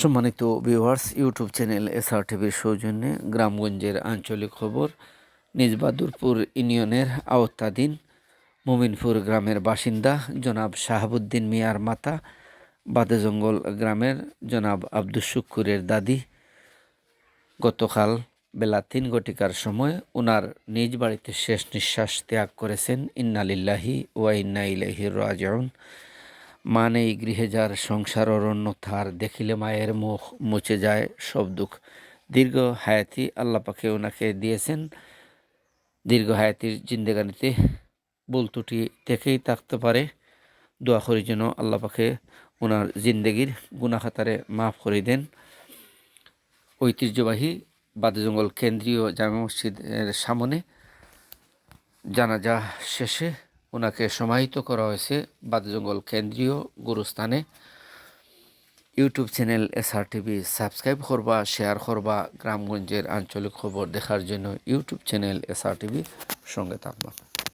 সম্মানিত viewers YouTube channel SR টিভির সৌজন্যে গ্রামগঞ্জের আঞ্চলিক খবর। নিজ বাদুরপুর ইউনিয়নের আওতাধীন মুমিনপুর গ্রামের বাসিন্দা জনাব শাহাবুদ্দিন মিয়ার মাতা, বাদেজঙ্গল গ্রামের জনাব আব্দুস শুক্কুরের দাদি। গতকাল বেলা তিন ঘটিকার সময় ওনার নিজ বাড়িতে শেষ নিঃশ্বাস ত্যাগ করেছেন। ইন্নালিল্লাহি ওয়া ইন্না ইলাইহি মা নেই গৃহে যার সংসার অরণ্য থার, দেখিলে মায়ের মুখ মুছে যায় সব দুঃখ। দীর্ঘ হায়াতি আল্লাহ পাকে ওনাকে দিয়েছেন। দীর্ঘ হায়াতির জিন্দেগানিতে ভুল ত্রুটি থেকেই থাকতে পারে। দোয়া করি যেন আল্লাহ পাকে ওনার জিন্দেগির গুনাখাতারে মাফ করে দেন। ঐতিহ্যবাহী বাদজঙ্গল কেন্দ্রীয় জামা মসজিদের সামনে জানাজা শেষে ওনাকে সমাহিত করা হয়েছে বাদজঙ্গল কেন্দ্রীয় গুরুস্থানে। YouTube channel SR TV subscribe করবা, শেয়ার করবা, গ্রামগঞ্জের আঞ্চলিক খবর দেখার জন্য ইউটিউব চ্যানেল এসআর টিভি সঙ্গে থাকবা।